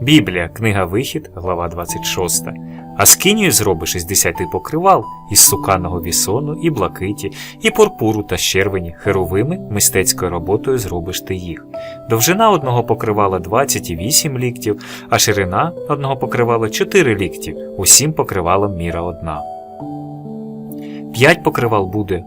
Біблія, книга Вихід, глава 26. А скинію зробиш із десяти покривал, із суканого вісону, і блакиті, і пурпуру та щервені, херовими, мистецькою роботою зробиш ти їх. Довжина одного покривала 28 ліктів, а ширина одного покривала 4 лікті, усім покривалом міра одна. П'ять покривал буде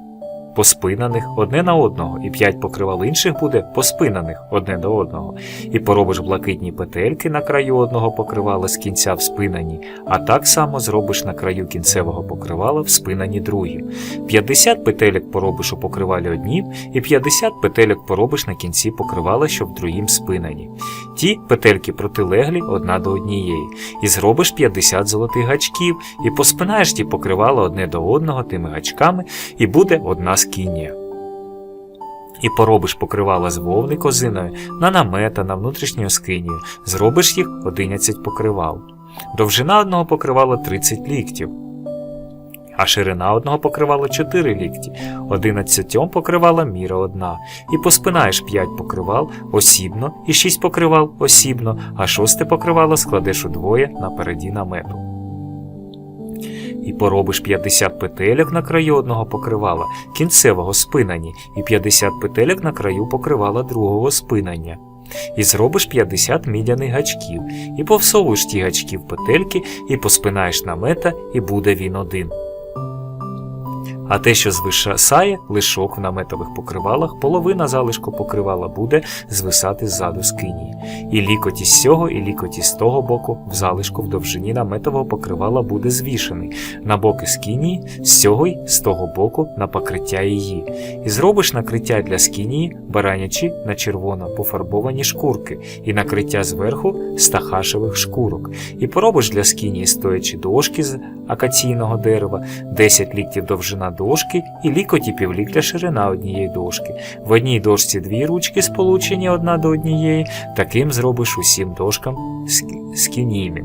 поспинаних одне на одного, і п'ять покривал інших буде поспинаних одне до одного, і поробиш блакитні петельки на краю одного покривала з кінця в вспинані, а так само зробиш на краю кінцевого покривала вспинані другі. 50 петелек поробиш у покривалі однім, і 50 петельок поробиш на кінці покривала, що в другім спинані. Ті петельки протилеглі одна до однієї, і зробиш 50 золотих гачків, і поспинаєш ті покривала одне до одного тими гачками, і буде одна скінія. І поробиш покривала з вовни козиною на намета на внутрішню скинію, зробиш їх 11 покривал. Довжина одного покривала 30 ліктів, а ширина одного покривала 4 лікті, 11 покривала міра одна, і поспинаєш 5 покривал осібно і 6 покривал осібно, а шосте покривало складеш удвоє напереді намету. І поробиш 50 петельок на краю одного покривала, кінцевого спинані, і 50 петельок на краю покривала другого спинання. І зробиш 50 мідяних гачків, і повсовуєш ті гачки в петельки, і поспинаєш намета, і буде він один. А те, що звисає лишок в наметових покривалах, половина залишку покривала буде звисати ззаду скинії. І лікоть із цього, і лікоть із того боку в залишку в довжині наметового покривала буде звішений на боки скинії, з цього й з того боку на покриття її. І зробиш накриття для скинії, баранячі на червоно пофарбовані шкурки, і накриття зверху з тахашевих шкурок. І поробиш для скинії стоячі дошки з акаційного дерева, 10 ліктів довжина дошки і лікоті півліктя ширина однієї дошки. В одній дошці дві ручки сполучені одна до однієї, таким зробиш усім дошкам ск- скініми.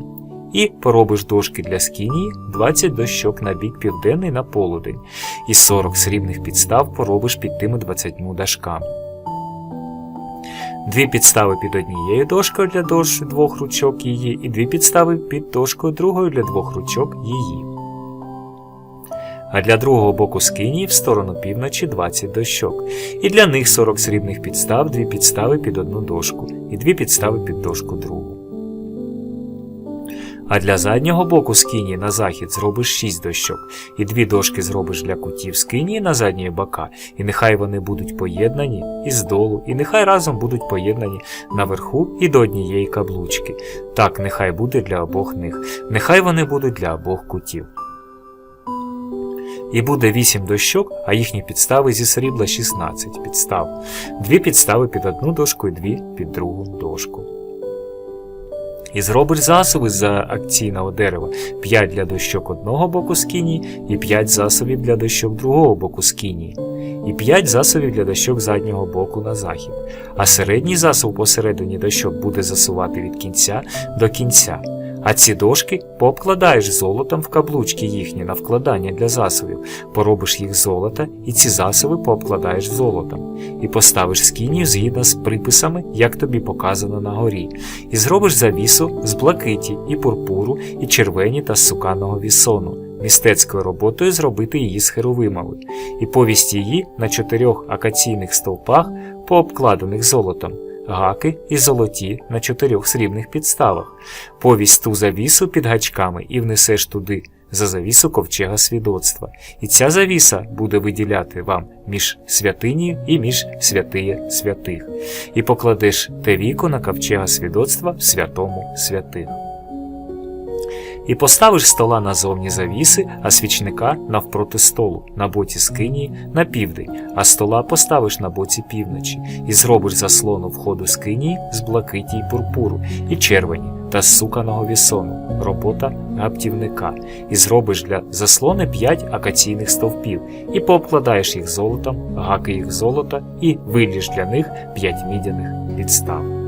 І поробиш дошки для скінії 20 дощок на бік південний на полудень, і 40 срібних підстав поробиш під тими 20 дашками. Дві підстави під однією дошкою для дощ двох ручок її, і дві підстави під дошкою другою для двох ручок її. А для другого боку скинії в сторону півночі 20 дощок, і для них 40 срібних підстав, дві підстави під одну дошку, і дві підстави під дошку другу. А для заднього боку скинії на захід зробиш 6 дощок, і дві дошки зробиш для кутів скинії на задні бока, і нехай вони будуть поєднані і здолу, і нехай разом будуть поєднані наверху і до однієї каблучки. Так нехай буде для обох них, нехай вони будуть для обох кутів. І буде 8 дощок, а їхні підстави зі срібла 16 підстав. Дві підстави під одну дошку і дві під другу дошку. І зробиш засоби з акційного дерева 5 для дощок одного боку скінії, і 5 засобів для дощок другого боку скінії, і 5 засобів для дощок заднього боку на захід. А середній засоб посередині дощок буде засувати від кінця до кінця. А ці дошки пообкладаєш золотом в каблучки їхні на вкладання для засобів, поробиш їх золота, і ці засоби пообкладаєш золотом, і поставиш скинію згідно з приписами, як тобі показано на горі, і зробиш завісу з блакиті, і пурпуру, і червені та суканого вісону. Містецькою роботою зробити її з херовимами, і повість її на чотирьох акаційних стовпах, пообкладених золотом, гаки і золоті на чотирьох срібних підставах, повість ту завісу під гачками і внесеш туди за завісу ковчега свідоцтва. І ця завіса буде виділяти вам між святині і між святиє святих, і покладеш те віко на ковчега свідоцтва святому святих. І поставиш стола назовні завіси, а свічника навпроти столу, на боці скинії на південь, а стола поставиш на боці півночі, і зробиш заслону входу скинії з блакиті й пурпуру, і червені та суканого вісону, робота гаптівника, і зробиш для заслони п'ять акаційних стовпів, і пообкладаєш їх золотом, гаки їх золота, і виліж для них п'ять мідяних підстав.